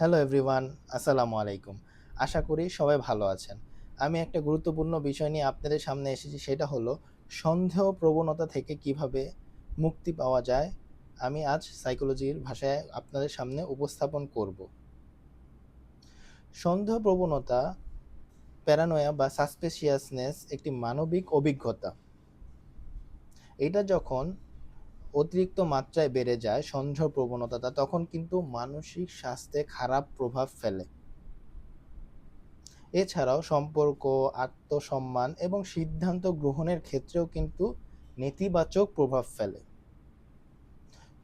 Hello everyone আসসালামু আলাইকুম আশা করি সবাই ভালো আছেন। আমি একটা গুরুত্বপূর্ণ বিষয় নিয়ে আপনাদের সামনে এসেছি, সেটা হলো সন্দেহ প্রবণতা থেকে কীভাবে মুক্তি পাওয়া যায়, আমি আজ সাইকোলজির ভাষায় আপনাদের সামনে উপস্থাপন করব। সন্দেহ প্রবণতা প্যারানোয়া বা সাসপেশিয়াসনেস একটি মানবিক অভিজ্ঞতা। এটা যখন অতিরিক্ত মাত্রায় বেড়ে যায় সন্দেহ প্রবণতাটা, তখন কিন্তু মানসিক স্বাস্থ্যে খারাপ প্রভাব ফেলে। এছাড়াও সম্পর্ক, আত্মসম্মান এবং সিদ্ধান্ত গ্রহণের ক্ষেত্রেও কিন্তু নেতিবাচক প্রভাব ফেলে।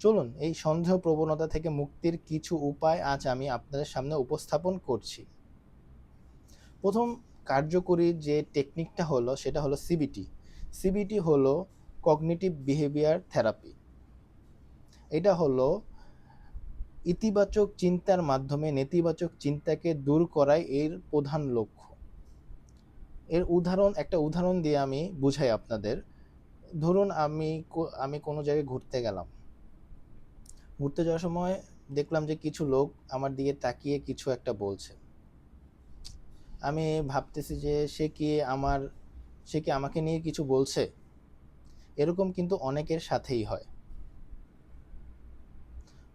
চলুন, এই সন্দেহ প্রবণতা থেকে মুক্তির কিছু উপায় আজ আমি আপনাদের সামনে উপস্থাপন করছি। প্রথম কার্যকরী যে টেকনিকটা হলো, সেটা হলো সিবিটি। সিবিটি হলো কগনিটিভ বিহেভিয়ার থেরাপি। এটা হলো ইতিবাচক চিন্তার মাধ্যমে নেতিবাচক চিন্তাকে দূর করাই এর প্রধান লক্ষ্য। এর উদাহরণ, একটা উদাহরণ দিয়ে আমি বুঝাই আপনাদের। ধরুন আমি আমি কোনো জায়গায় ঘুরতে গেলাম। ঘুরতে যাওয়ার সময় দেখলাম যে কিছু লোক আমার দিকে তাকিয়ে কিছু একটা বলছে। আমি ভাবতেছি যে সে কি আমার, সে কি আমাকে নিয়ে কিছু বলছে? এরকম কিন্তু অনেকের সাথেই হয়।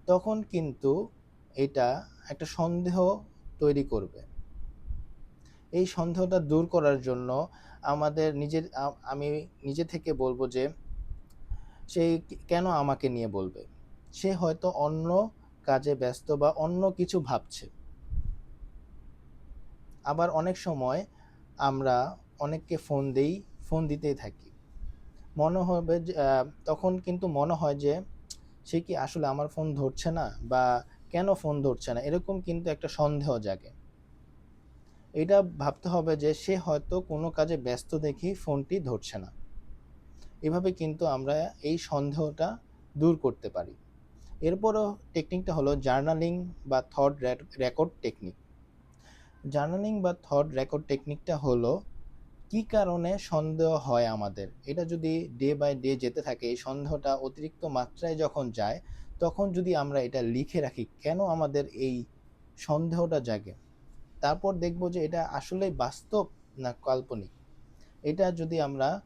তখন কিন্তু এটা একটা সন্দেহ তৈরি করবে। এই সন্দেহটা দূর করার জন্য আমাদের নিজের, আমি নিজে থেকে বলব যে, সে কেন আমাকে নিয়ে বলবে? সে হয়তো অন্য কাজে ব্যস্ত বা অন্য কিছু ভাবছে। আবার অনেক সময় আমরা অনেককে ফোন দেই, ফোন দিতেই থাকি। মনে হবে তখন কিন্তু মনে হয় যে সে কি আসলে আমার ফোন ধরছে না বা কেন ফোন ধরছে না? এরকম কিন্তু একটা সন্দেহ জাগে। এটা ভাবতে হবে যে সে হয়তো কোনো কাজে ব্যস্ত দেখি ফোনটি ধরছে না। এভাবে কিন্তু আমরা এই সন্দেহটা দূর করতে পারি। এরপরও টেকনিকটা হলো জার্নালিং বা থট রেকর্ড টেকনিক জার্নালিং বা থট রেকর্ড টেকনিকটা হলো কি কারণে সন্দেহ হয় আমাদের? এটা যদি ডে বাই ডে যেতে থাকে, এই সন্দেহটা অতিরিক্ত মাত্রায় যখন যায়, তখন যদি আমরা এটা লিখে রাখি, কেন আমাদের এই সন্দেহটা জাগে? তারপর দেখব যে এটা আসলে বাস্তব না কাল্পনিক? এটা যদি আমরা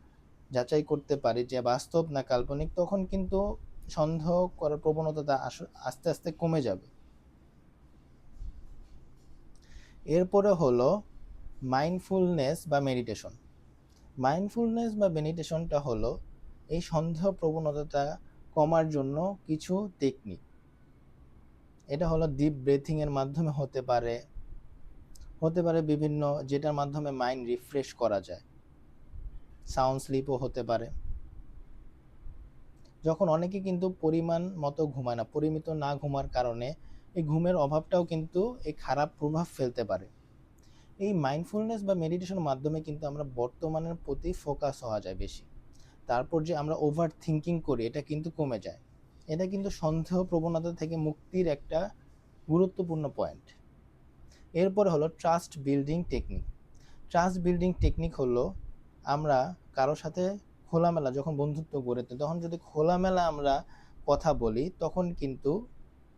যাচাই করতে পারি যে বাস্তব না কাল্পনিক, তখন কিন্তু সন্দেহ করার প্রবণতাটা আস্তে আস্তে কমে যাবে। এরপরে হলো মাইন্ডফুলনেস বা মেডিটেশন মাইন্ডফুলনেস বা মেডিটেশনটা হলো এই সন্দেহ প্রবণতাটা কমার জন্য কিছু টেকনিক এটা হলো ডিপ ব্রেথিংয়ের মাধ্যমে হতে পারে হতে পারে বিভিন্ন যেটার মাধ্যমে মাইন্ড রিফ্রেশ করা যায়। সাউন্ড স্লিপও হতে পারে। যখন অনেকে কিন্তু পরিমাণ মতো ঘুমায় না, পরিমিত না ঘুমার কারণে এই ঘুমের অভাবটাও কিন্তু এই খারাপ প্রভাব ফেলতে পারে। এই মাইন্ডফুলনেস বা মেডিটেশনের মাধ্যমে কিন্তু আমরা বর্তমানের প্রতি ফোকাস হওয়া যায় বেশি। তারপর যে আমরা ওভার থিঙ্কিং করি, এটা কিন্তু কমে যায়। এটা কিন্তু সন্দেহ প্রবণতা থেকে মুক্তির একটা গুরুত্বপূর্ণ পয়েন্ট এরপরে হলো trust building technique trust building technique হলো আমরা কারোর সাথে খোলামেলা যখন বন্ধুত্ব গড়ে তখন যদি খোলামেলা আমরা কথা বলি, তখন কিন্তু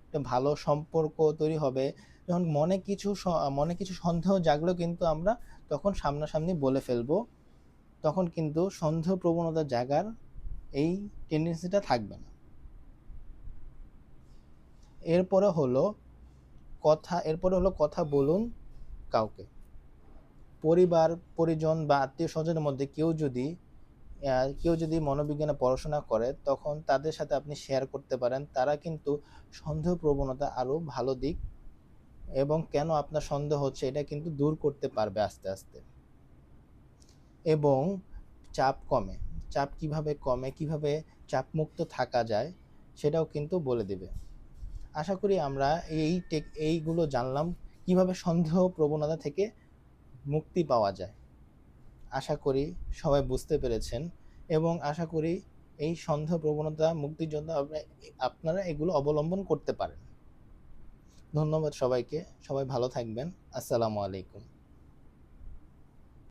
একটা ভালো সম্পর্ক তৈরি হবে যখন মনে কিছু মনে কিছু সন্দেহ জাগলেও কিন্তু আমরা তখন সামনাসামনি বলে ফেলব। তখন কিন্তু সন্দেহ প্রবণতা জাগার এই টেন্ডেন্সিটা থাকবে না। এরপরে হলো কথা, এরপরে হলো কথা বলুন কাউকে। পরিবার, পরিজন বা আত্মীয় স্বজনের মধ্যে কেউ যদি কেউ যদি মনোবিজ্ঞানে পড়াশোনা করে, তখন তাদের সাথে আপনি শেয়ার করতে পারেন। তারা কিন্তু সন্দেহ প্রবণতা আরও ভালো দিক এবং কেন আপনার সন্দেহ হচ্ছে এটা কিন্তু দূর করতে পারবে আস্তে আস্তে। এবং চাপ কমে। চাপ কীভাবে কমে, কীভাবে চাপমুক্ত থাকা যায় সেটাও কিন্তু বলে দেবে। আশা করি আমরা এই টেক, এইগুলো জানলাম, কীভাবে সন্দেহ প্রবণতা থেকে মুক্তি পাওয়া যায়। আশা করি সবাই বুঝতে পেরেছেন এবং আশা করি এই সন্দেহ প্রবণতা মুক্তির জন্য আপনারা এগুলো অবলম্বন করতে পারেন। ধন্যবাদ সবাইকে। সবাই ভালো থাকবেন। আসসালামু আলাইকুম।